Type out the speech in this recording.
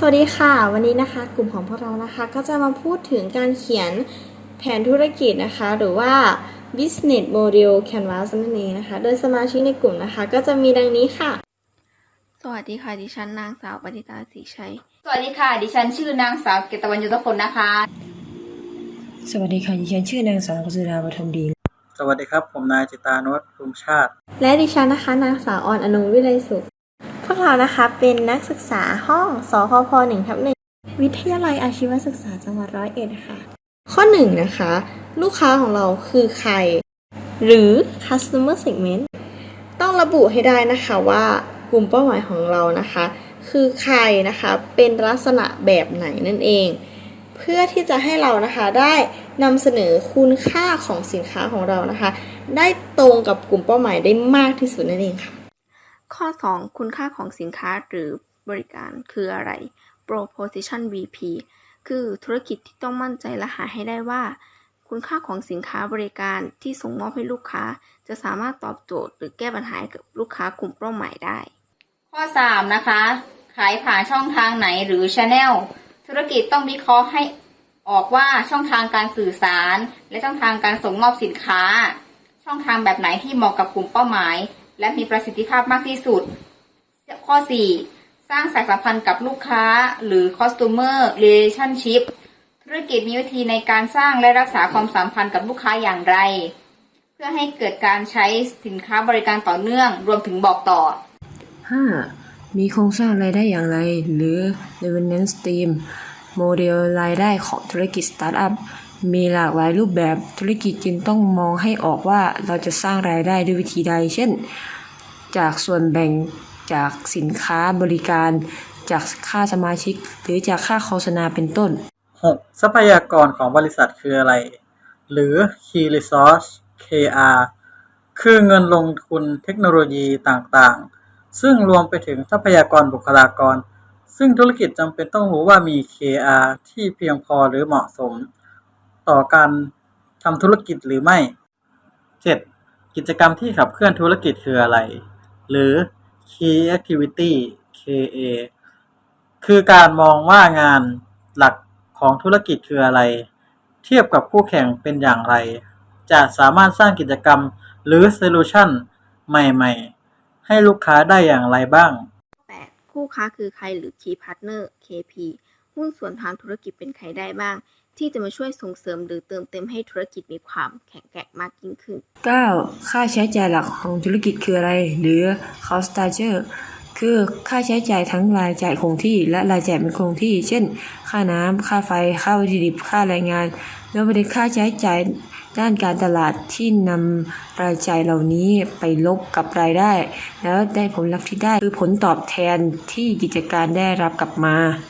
สวัสดีค่ะ วันนี้นะคะ กลุ่มของพวกเรานะคะ ก็จะมาพูดถึงการเขียนแผนธุรกิจนะคะ หรือว่า business model canvas นั่นเองนะคะ โดยสมาชิกในกลุ่มนะคะ ก็จะมีดังนี้ค่ะ สวัสดีค่ะ ดิฉันนางสาวปณิตาศรีชัย สวัสดีค่ะ ดิฉันชื่อนางสาวเกตวันยุทธพลนะคะ สวัสดีค่ะ ดิฉันชื่อนางสาวกุศลาปฐมดี สวัสดีครับ ผมนายจิตานุวัฒน์ภูมิชาติ และดิฉันนะคะนางสาวออนอนงวิไลสุขพ วเรานะคะเป็นนักศึกษาห้องสพพ1ทับหนึ่งวิทยาลัยอาชีวศึกษาจังหวัดร้อยเอ็ดค่ะ ข้อหนึ่งนะคะ ลูกค้าของเราคือใคร หรือ customer segment ต้องระบุให้ได้นะคะว่ากลุ่มเป้าหมายของเรานะคะ คือใครนะคะเป็นลักษณะแบบไหนนั่นเอง เพื่อที่จะให้เรานะคะได้นำเสนอคุณค่าของสินค้าของเรานะคะ ได้ตรงกับกลุ่มเป้าหมายได้มากที่สุดนั่นเองค่ะ ข้อ 2 คุณค่าของสินค้าหรือบริการคืออะไร proposition VP คือธุรกิจที่ต้องมั่นใจและหาให้ได้ว่า คุณค่าของสินค้าบริการที่ส่งมอบให้ลูกค้า จะสามารถตอบโจทย์หรือแก้ปัญหากับลูกค้ากลุ่มเป้าหมายได้ ข้อ 3 นะคะ ขายผ่านช่องทางไหนหรือ Channel ธุรกิจต้องวิเคราะห์ให้ออกว่าช่องทางการสื่อสาร และช่องทางการส่งมอบสินค้า ช่องทางแบบไหนที่เหมาะกับกลุ่มเป้าหมาย และมีประสิทธิภาพมากที่สุด ข้อ 4 สร้างสายสัมพันธ์กับลูกค้าหรือ customer relationship ธุรกิจมีวิธีในการสร้างและรักษาความสัมพันธ์กับลูกค้าอย่างไร เพื่อให้เกิดการใช้สินค้าบริการต่อเนื่องรวมถึงบอกต่อ 5. มีโครงสร้างรายได้อย่างไร หรือ revenue stream โมเดลรายได้ของธุรกิจสตาร์ทอัพ มีหลากหลายรูปแบบธุรกิจจึงต้องมองให้ออกว่าเราจะสร้างรายได้ด้วยวิธีใด เช่น จากส่วนแบ่งจากสินค้าบริการ จากค่าสมาชิก หรือจากค่าโฆษณาเป็นต้น 6. ทรัพยากรของบริษัทคืออะไร หรือ Key Resource KR คือเงินลงทุนเทคโนโลยีต่างๆ ซึ่งรวมไปถึงทรัพยากรบุคลากร ซึ่งธุรกิจจำเป็นต้องรู้ว่ามี KR ที่เพียงพอหรือเหมาะสม ต่อการทำธุรกิจหรือไม่ 7. กิจกรรมที่ขับเคลื่อนธุรกิจคืออะไร หรือ Key Activity KA คือการมองว่างานหลักของธุรกิจคืออะไร เทียบกับคู่แข่งเป็นอย่างไร จะสามารถสร้างกิจกรรมหรือโซลูชันใหม่ ๆ ให้ลูกค้าได้อย่างไรบ้าง 8. คู่ค้าคือใครหรือ Key Partner KP หุ้นส่วนทางธุรกิจเป็นใครได้บ้าง ที่จะมาช่วยส่งเสริมหรือเติมเต็มให้ธุรกิจมีความแข็งแกร่งมากยิ่งขึ้น 9. ค่าใช้จ่ายหลักของธุรกิจคืออะไร หรือ cost structure คือค่าใช้จ่ายทั้งรายจ่ายคงที่และรายจ่ายเป็นคงที่ เช่น ค่าน้ำค่าไฟ ค่าวัตถุดิบ ค่าแรงงาน แล้วไปถึงค่าใช้จ่ายด้านการตลาดที่นำรายจ่ายเหล่านี้ไปลบกับรายได้ แล้วได้ผลลัพธ์ที่ได้คือผลตอบแทนที่กิจการได้รับกลับมา